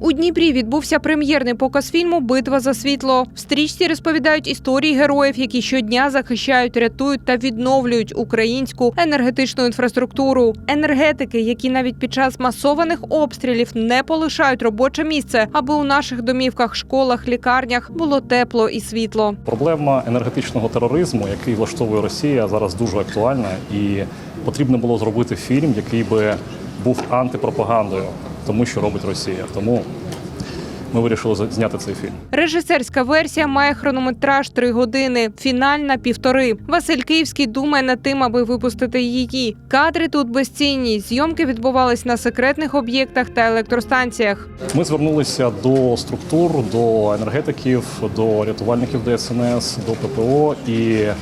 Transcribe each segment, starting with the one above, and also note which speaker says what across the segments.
Speaker 1: У Дніпрі відбувся прем'єрний показ фільму Битва за світло. В стрічці розповідають історії героїв, які щодня захищають, рятують та відновлюють українську енергетичну інфраструктуру. Енергетики, які навіть під час масованих обстрілів не полишають робоче місце, аби у наших домівках, школах, лікарнях було тепло і світло.
Speaker 2: Проблема енергетичного тероризму, який влаштовує Росія, зараз дуже актуальна, і потрібно було зробити фільм, який би був антипропагандою, тому що робить Росія. Тому ми вирішили зняти цей фільм.
Speaker 1: Режисерська версія має хронометраж 3 години, фінальна півтори. Василь Київський думає над тим, аби випустити її. Кадри тут безцінні. Зйомки відбувались на секретних об'єктах та електростанціях.
Speaker 2: Ми звернулися до структур, до енергетиків, до рятувальників ДСНС, до ППО і е,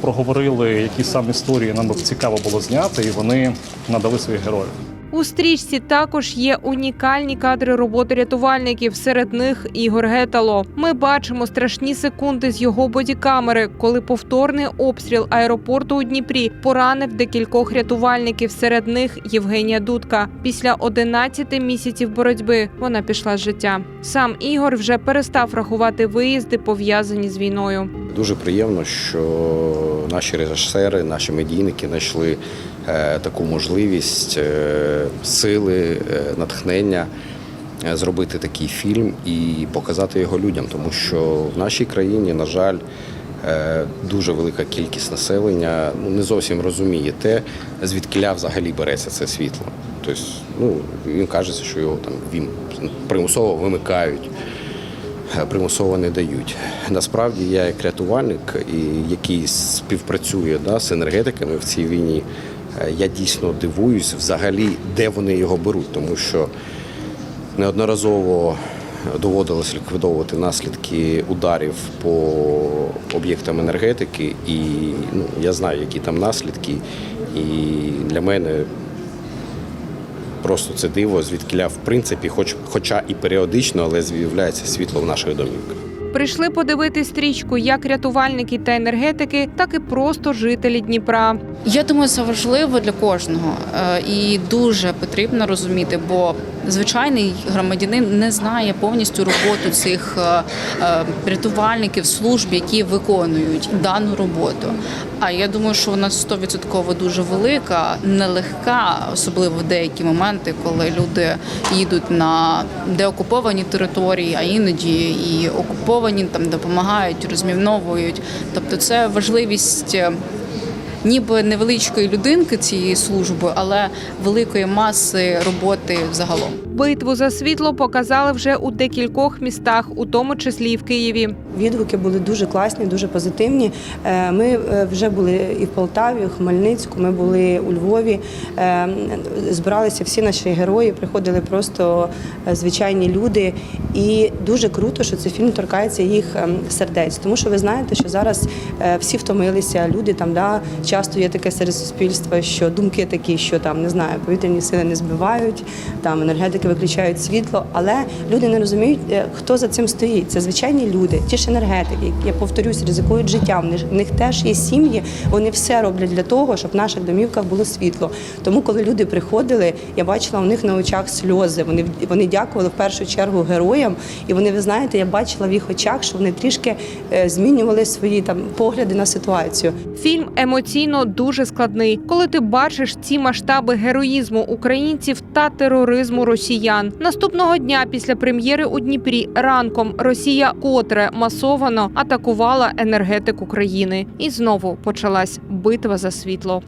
Speaker 2: проговорили, які саме історії нам би цікаво було зняти, і вони надали своїх героїв.
Speaker 1: У стрічці також є унікальні кадри роботи рятувальників. Серед них Ігор Гетало. Ми бачимо страшні секунди з його бодікамери, коли повторний обстріл аеропорту у Дніпрі поранив декількох рятувальників. Серед них Євгенія Дудка. Після 11 місяців боротьби вона пішла з життя. Сам Ігор вже перестав рахувати виїзди, пов'язані з війною.
Speaker 3: Дуже приємно, що наші режисери, наші медійники знайшли е, таку можливість е, сили, е, натхнення зробити такий фільм і показати його людям, тому що в нашій країні, на жаль, дуже велика кількість населення ну, не зовсім розуміє те, звідкиля взагалі береться це світло. Тобто, ну, їм кажеться, що його там він примусово вимикають примусово не дають. Насправді я як рятувальник, який співпрацює да, з енергетиками в цій війні, е, я дійсно дивуюсь взагалі, де вони його беруть, тому що неодноразово доводилось ліквідовувати наслідки ударів по об'єктам енергетики, і ну, я знаю, які там наслідки. І для мене просто це диво, звідкиля в принципі, хоч, хоча і періодично, але з'являється світло в наших домівках.
Speaker 1: Прийшли подивити стрічку як рятувальники та енергетики, так і просто жителі Дніпра.
Speaker 4: Я думаю, це важливо для кожного е, і дуже потрібно розуміти, бо звичайний громадянин не знає повністю роботу цих е, е, рятувальників служб, які виконують дану роботу. А я думаю, що вона 100% дуже велика, нелегка, особливо в деякі моменти, коли люди їдуть на деокуповані території, а іноді і окуповані там допомагають, розміновують. Тобто, це важливість. Ніби невеличкої людинки цієї служби, але великої маси роботи загалом.
Speaker 1: Битву за світло показали вже у декількох містах, у тому числі і в Києві.
Speaker 5: Відгуки були дуже класні, дуже позитивні. Е, Ми е, вже були і в Полтаві, і в Хмельницьку, ми були у Львові. Е, Збиралися всі наші герої, приходили просто звичайні люди. І дуже круто, що цей фільм торкається їх ем, сердець. Тому що ви знаєте, що зараз всі втомилися, люди там да часто є таке серед суспільства, що думки такі, що там не знаю, повітряні сили не збивають, там енергетики виключають світло, але люди не розуміють, е, хто за цим стоїть. Це звичайні люди, ті ж енергетики, я повторюсь, ризикують життям. В них- теж є сім'ї, вони все роблять для того, щоб в наших домівках було світло. Тому, коли люди приходили, я бачила у них на очах сльози. Вони вони дякували в першу чергу героям, і вони, ви знаєте, я бачила в їх очах, що вони трішки е, змінювали свої там погляди на ситуацію.
Speaker 1: Фільм емоційно дуже складний, коли ти бачиш ці масштаби героїзму українців та тероризму росіян. Наступного дня після прем'єри у Дніпрі ранком Росія котре масовано атакувала енергетику країни, і знову почалась битва за світло.